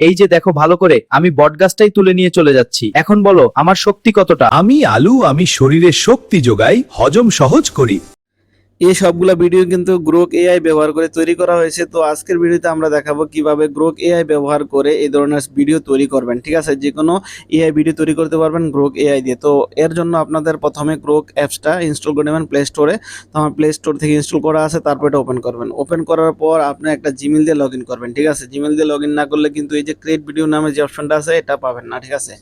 এই যে দেখো ভালো করে, আমি বটগাছটাই তুলে নিয়ে চলে যাচ্ছি। এখন বলো, আমার শক্তি কতটা? আমি আলু, আমি শরীরে শক্তি যোগাই, হজম সহজ করি। এই সবগুলা ভিডিও কিন্তু গ্রোক এআই ব্যবহার করে তৈরি করা হয়েছে। তো আজকের ভিডিওতে আমরা দেখাবো কীভাবে গ্রোক এআই ব্যবহার করে এই ধরনের ভিডিও তৈরি করবেন, ঠিক আছে? যে কোনো এআই ভিডিও তৈরি করতে পারবেন গ্রোক এআই দিয়ে। তো এর জন্য আপনাদের প্রথমে গ্রোক অ্যাপসটা ইনস্টল করে নেবেন প্লে স্টোরে তো আমার প্লে স্টোর থেকে ইনস্টল করা আছে, তারপর এটা ওপেন করবেন। ওপেন করার পর আপনি একটা জিমেল দিয়ে লগ করবেন, ঠিক আছে? জিমেল দিয়ে লগ না করলে কিন্তু এই যে ক্রিয়েট ভিডিও নামে যে অপশনটা আছে, এটা পাবেন না, ঠিক আছে?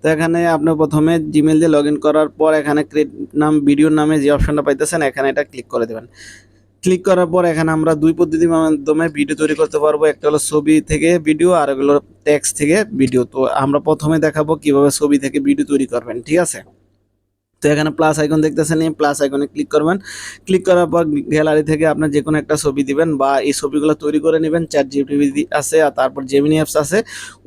তো এখানে আপনি প্রথমে জিমেল দিয়ে লগ করার পর এখানে ক্রিয়েট নাম ভিডিওর নামে যে অপশনটা পাইতেছেন, এখানে এটা ক্লিক করে দেবেন। ক্লিক করার পর এখানে আমরা দুই পদ্ধতির মাধ্যমে ভিডিও তৈরি করতে পারব। একটা হলো ছবি থেকে ভিডিও আর হলো টেক্সট থেকে ভিডিও তো আমরা প্রথমে দেখাবো কীভাবে ছবি থেকে ভিডিও তৈরি করবেন, ঠিক আছে? তো এখানে প্লাস আইকন দেখতেছেন, এই প্লাস আইকনে ক্লিক করবেন। ক্লিক করার পর গ্যালারি থেকে আপনার যে কোনো একটা ছবি দিবেন বা এই ছবিগুলো তৈরি করে নেবেন। চ্যাট জিপিটি আছে, আর তারপর জেমিনি অ্যাপস আছে।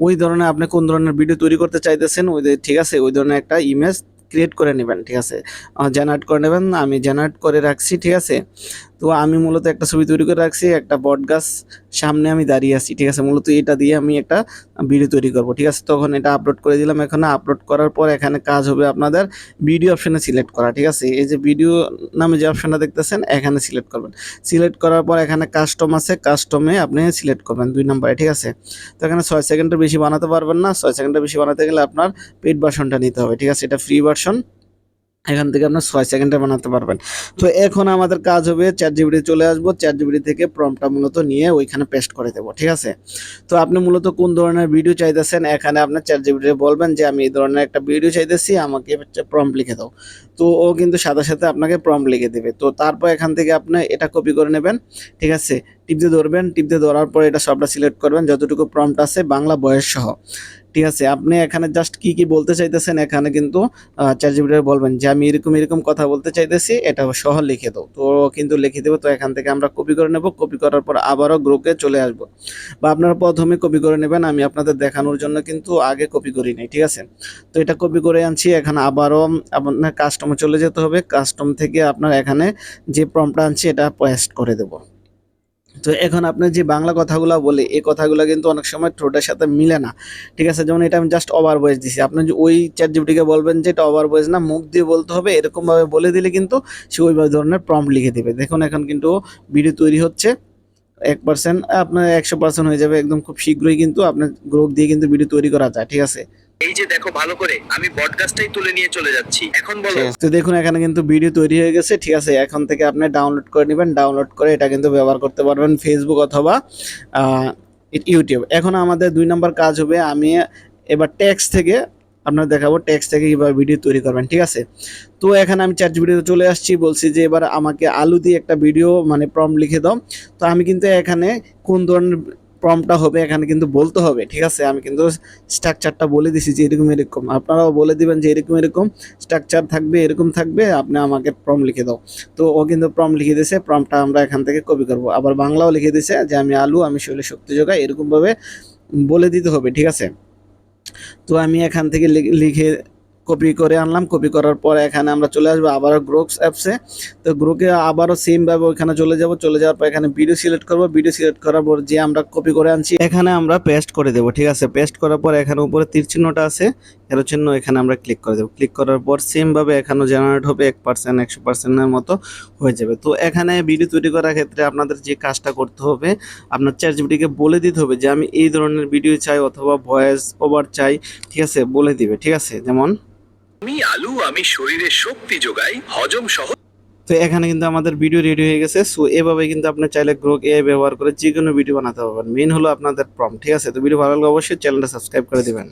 ওই ধরনের আপনি কোন ধরনের ভিডিও তৈরি করতে চাইতেছেন, ওই ঠিক আছে, ওই ধরনের একটা ইমেজ ক্রিয়েট করে নেবেন ঠিক আছে? জেনারেট করে নেবেন আমি জেনারেট করে রাখছি ঠিক আছে? তো আমি মূলত একটা ছবি তৈরি করে রাখছি, একটা বট গাছ সামনে আমি দাঁড়িয়ে আছি, ঠিক আছে? মূলত এটা দিয়ে আমি একটা ভিডিও তৈরি করব, ঠিক আছে? তখন এটা আপলোড করে দিলাম, এখানে আপলোড করার পর এখানে কাজ হবে আপনাদের ভিডিও অপশনে সিলেক্ট করা, ঠিক আছে? এই যে ভিডিও নামে যে অপশনটা দেখতেছেন, এখানে সিলেক্ট করবেন। সিলেক্ট করার পর এখানে কাস্টম আছে কাস্টমে আপনি সিলেক্ট করবেন দুই নম্বরে, ঠিক আছে? তো এখানে ছয় সেকেন্ডের বেশি বানাতে পারবেন না, ছয় সেকেন্ডের বেশি বানাতে গেলে আপনার পেড ভার্সনটা নিতে হবে, ঠিক আছে? এটা ফ্রি ভার্সন এখান থেকে আপনার ছয় সেকেন্ডে বানাতে পারবেন। তো এখন আমাদের কাজ হবে চ্যাট জিবিটি চলে আসব। চ্যাট জিবিটি থেকে প্রমটা মূলত নিয়ে ওইখানে পেস্ট করে দেবো, ঠিক আছে? তো আপনি মূলত কোন ধরনের ভিডিও চাইতেছেন? এখানে আপনার চ্যাট জিবিটি বলবেন যে, আমি এই ধরনের একটা ভিডিও চাইতেছি, আমাকে প্রম্পট লিখে দাও। তো ও কিন্তু সাথে সাথে আপনাকে প্রম্পট লিখে দেবে। তো তারপর এখান থেকে আপনি এটা কপি করে নেবেন, ঠিক আছে? টিপতে ধরবেন, টিপতে ধরার পর এটা সবটা সিলেক্ট করবেন, যতটুকু প্রম্পট আছে, বাংলা বয়স সহ। ঠিক আছে। আপনি এখানে জাস্ট কি কি বলতে চাইতেছেন এখানে কিন্তু চ্যাট জিপিটি বলবেন যে, আমি এরকম এরকম কথা বলতে চাইতেছি, এটা সহ লিখে দাও। তো কিন্তু লিখে দেবো। তো এখান থেকে আমরা কপি করে নেব। কপি করার পর আবারও গ্রুপে চলে আসব। বা আপনারা প্রথমে কপি করে নেবেন। আমি আপনাদের দেখানোর জন্য কিন্তু আগে কপি করি নাই, ঠিক আছে? তো এটা কপি করে আনছি। এখানে আবারও আপনার কাস্টমে চলে যেতে হবে। কাস্টম থেকে আপনার এখানে যে প্রমটা আনছি, এটা পেস্ট করে দেবো। তো এখন আপনি যে বাংলা কথাগুলো বলে, এই কথাগুলো কিন্তু অনেক সময় ঠোঁটের সাথে মিলে না। ঠিক আছে? যেমন এটা আমি জাস্ট ওভার ভয়েস দিছি। আপনি যে ওই চ্যাট জিপিটিকে বলবেন যে এটা ওভার ভয়েস না, মুখ দিয়ে বলতে হবে, এরকমভাবে বলে দিলে কিন্তু সে ওই ধরনের প্রম্পট লিখে দেবে। দেখুন, এখন কিন্তু ভিডিও তৈরি হচ্ছে। এক পার্সেন্ট আপনার একশো পার্সেন্ট হয়ে যাবে। একদম খুব শীঘ্রই কিন্তু আপনার গ্রুপ দিয়ে কিন্তু ভিডিও তৈরি করা যায়। ঠিক আছে? এই যে দেখো ভালো করে, আমি বটগাছটাই তুলে নিয়ে চলে যাচ্ছি। এখন বলো। তো দেখুন, এখানে কিন্তু ভিডিও তৈরি হয়ে গেছে, ঠিক আছে? এখন থেকে আপনি ডাউনলোড করে নেবেন। ডাউনলোড করে এটা কিন্তু ব্যবহার করতে পারবেন ফেসবুক অথবা ইউটিউব এখন আমাদের দুই নম্বর কাজ হবে, আমি এবার ট্যাক্স থেকে আপনার দেখাবো ট্যাক্স থেকে কীভাবে ভিডিও তৈরি করবেন, ঠিক আছে? তো এখানে আমি চ্যাট ভিডিওতে চলে আসছি, বলছি যে এবার আমাকে আলু দিয়ে একটা ভিডিও মানে প্রম লিখে দাও। তো আমি কিন্তু এখানে কোন ধরনের প্রমটা হবে, এখানে কিন্তু বলতে হবে, ঠিক আছে? আমি কিন্তু স্ট্রাকচারটা বলে দিছি যে এরকম এরকম। আপনারাও বলে দিবেন যে এরকম এরকম স্ট্রাকচার থাকবে, এরকম থাকবে, আপনি আমাকে প্রম লিখে দাও। তো ও কিন্তু প্রম লিখে দিয়েছে প্রমটা আমরা এখান থেকে কপি করব। আবার বাংলাও লিখে দিয়েছে যে আমি আলু, আমি শরীরে শক্তি যোগাই, এরকমভাবে বলে দিতে হবে, ঠিক আছে? তো আমি এখান থেকে লিখে কপি করে আনলাম। কপি করার পর এখানে আমরা চলে আসব আবারও গ্রুপস অ্যাপসে তো গ্রুপে আবারও সেম ভাবে ওখানে চলে যাব। চলে যাওয়ার পর এখানে ভিডিও সিলেক্ট করব। ভিডিও সিলেক্ট করার পর যে আমরা কপি করে আনছি, এখানে আমরা পেস্ট করে দেবো, ঠিক আছে? পেস্ট করার পর এখানে উপরে তীর চিহ্নটা আছে। এর চিহ্ন এখানে আমরা ক্লিক করে দেবো। ক্লিক করার পর সেম ভাবে এখানেও জেনারেট হবে, এক পার্সেন্ট একশো পার্সেন্টের মতো হয়ে যাবে। তো এখানে ভিডিও তৈরি করার ক্ষেত্রে আপনাদের যে কাজটা করতে হবে, আপনার চ্যাট জিপিটিকে বলে দিতে হবে যে, আমি এই ধরনের ভিডিও চাই অথবা ভয়েস ওভার চাই। ঠিক আছে? বলে দিবে, ঠিক আছে? যেমন আমি আলু, আমি শরীরে শক্তি যোগাই, হজম সহ তো এখানে কিন্তু আমাদের ভিডিও রেডি হয়ে গেছে। সো এভাবে কিন্তু আপনার চাইলে গ্রোক এআই ব্যবহার করে যে কোনো ভিডিও বানাতে পারবেন। মেন হলো আপনাদের প্রম ঠিক আছে? তো ভিডিও ভালো লাগলে অবশ্যই চ্যানেলটা সাবস্ক্রাইব করে দিবেন।